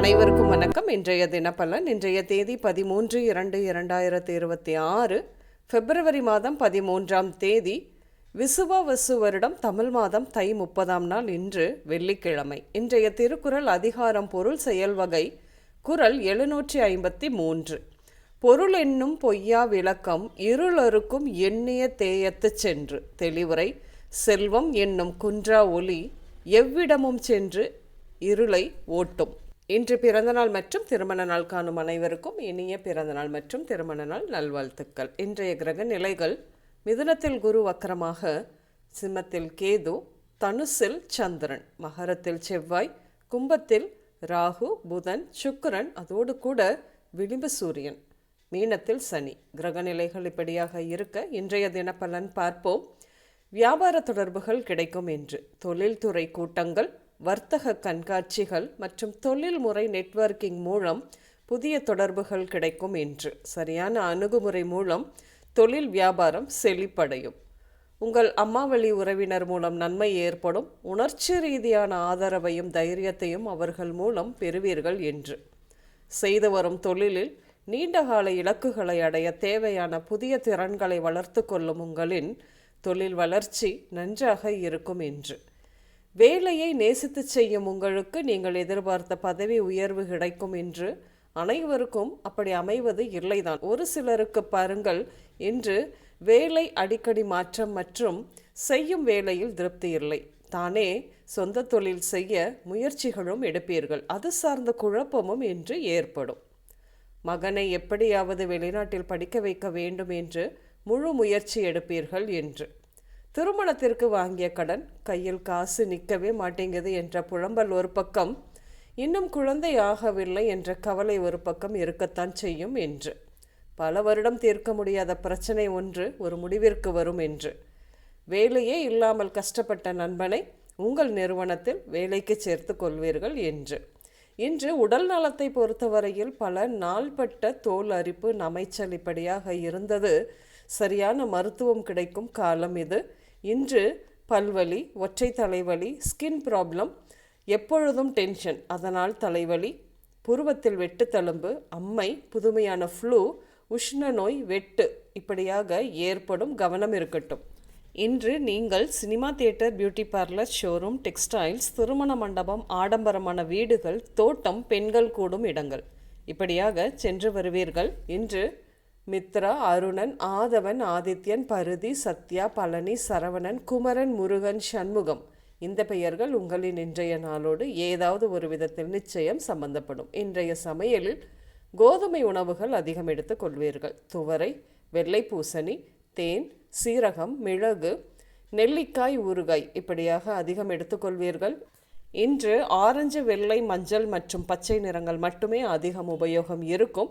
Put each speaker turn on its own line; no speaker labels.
அனைவருக்கும் வணக்கம். இன்றைய தினப்பலன் இன்றைய தேதி பதிமூன்று இரண்டு இரண்டாயிரத்தி இருபத்தி ஆறு பிப்ரவரி மாதம் பதிமூன்றாம் தேதி விசுவவசு வருடம் தமிழ் மாதம் தை முப்பதாம் நாள் இன்று வெள்ளிக்கிழமை. இன்றைய திருக்குறள் அதிகாரம் பொருள் செயல் வகை குறள் எழுநூற்றி ஐம்பத்தி மூன்று. பொருள் என்னும் பொய்யா விளக்கம் இருளருக்கும் எண்ணிய தேயத்துச் சென்று. தெளிவுரை செல்வம் என்னும் குன்றா ஒளி எவ்விடமும் சென்று இருளை ஓட்டும். இன்று பிறந்தநாள் மற்றும் திருமண நாள் காணும் அனைவருக்கும் இனிய பிறந்தநாள் மற்றும் திருமண நாள் நல்வாழ்த்துக்கள். இன்றைய கிரக நிலைகள் மிதுனத்தில் குரு வக்கரமாக சிம்மத்தில் கேது தனுசில் சந்திரன் மகரத்தில் செவ்வாய் கும்பத்தில் ராகு புதன் சுக்கரன் அதோடு கூட விளிம்பு சூரியன் மீனத்தில் சனி. கிரகநிலைகள் இப்படியாக இருக்க இன்றைய தினப்பலன் பார்ப்போம். வியாபார தொடர்புகள் கிடைக்கும் என்று தொழில்துறை கூட்டங்கள் வர்த்தக கண்காட்சிகள் மற்றும் தொழில்முறை நெட்வொர்க்கிங் மூலம் புதிய தொடர்புகள் கிடைக்கும் என்று. சரியான அணுகுமுறை மூலம் தொழில் வியாபாரம் செழிப்படையும். உங்கள் அம்மாவளி உறவினர் மூலம் நன்மை ஏற்படும். உணர்ச்சி ரீதியான ஆதரவையும் தைரியத்தையும் அவர்கள் மூலம் பெறுவீர்கள் என்று. செய்து வரும் தொழிலில் நீண்டகால இலக்குகளை அடைய தேவையான புதிய திறன்களை வளர்த்து கொள்ளும் உங்களின் தொழில் வளர்ச்சி நன்றாக இருக்கும் என்று. வேலையை நேசித்து செய்யும் உங்களுக்கு நீங்கள் எதிர்பார்த்த பதவி உயர்வு கிடைக்கும் என்று அனைவருக்கும் அப்படி அமைவது இல்லைதான். ஒரு சிலருக்கு பாருங்கள் இன்று வேலை அடிக்கடி மாற்றம் மற்றும் செய்யும் வேலையில் திருப்தி இல்லை. தானே சொந்த தொழில் செய்ய முயற்சிகளும் எடுப்பீர்கள். அது சார்ந்த குழப்பமும் இன்று ஏற்படும். மகனை எப்படியாவது வெளிநாட்டில் படிக்க வைக்க வேண்டும் என்று முழு முயற்சி எடுப்பீர்கள் என்று. திருமணத்திற்கு வாங்கிய கடன் கையில் காசு நிற்கவே மாட்டேங்குது என்ற புலம்பல் ஒரு பக்கம் இன்னும் குழந்தை ஆகவில்லை என்ற கவலை ஒரு பக்கம் இருக்கத்தான் செய்யும் என்று. பல வருடம் தீர்க்க முடியாத பிரச்சனை ஒன்று ஒரு முடிவிற்கு வரும் என்று. வேலையே இல்லாமல் கஷ்டப்பட்ட நண்பனை உங்கள் நிறுவனத்தில் வேலைக்கு சேர்த்து கொள்வீர்கள் என்று. இன்று உடல் நலத்தை பொறுத்தவரையில் பல நாள்பட்ட தோல் அரிப்பு நமைச்சல் இப்படியாக இருந்தது. சரியான மருத்துவம் கிடைக்கும் காலம் இது. இன்று பல்வலி ஒற்றை தலைவலி ஸ்கின் ப்ராப்ளம் எப்பொழுதும் டென்ஷன் அதனால் தலைவலி புருவத்தில் வெட்டு தழும்பு அம்மை புதுமையான ஃப்ளூ உஷ்ண நோய் வெட்டு இப்படியாக ஏற்படும் கவனம் இருக்கட்டும். இன்று நீங்கள் cinema theatre beauty parlour showroom textiles திருமண மண்டபம் ஆடம்பரமான வீடுகள் தோட்டம் பெண்கள் கூடும் இடங்கள். இப்படியாக சென்று வருவீர்கள். இன்று மித்ரா அருணன் ஆதவன் ஆதித்யன் பருதி சத்யா பழனி சரவணன் குமரன் முருகன் சண்முகம். இந்த பெயர்கள் உங்களின் இன்றைய நாளோடு ஏதாவது ஒரு விதத்தில் நிச்சயம் சம்பந்தப்படும். இன்றைய சமையலில் கோதுமை உணவுகள் அதிகம் எடுத்துக் கொள்வீர்கள். துவரை வெள்ளை பூசணி தேன் சீரகம் மிளகு நெல்லிக்காய் ஊறுகாய் இப்படியாக அதிகம் எடுத்துக்கொள்வீர்கள் இன்று ஆரஞ்சு வெள்ளை மஞ்சள் மற்றும் பச்சை நிறங்கள் மட்டுமே அதிகம் உபயோகம் இருக்கும்.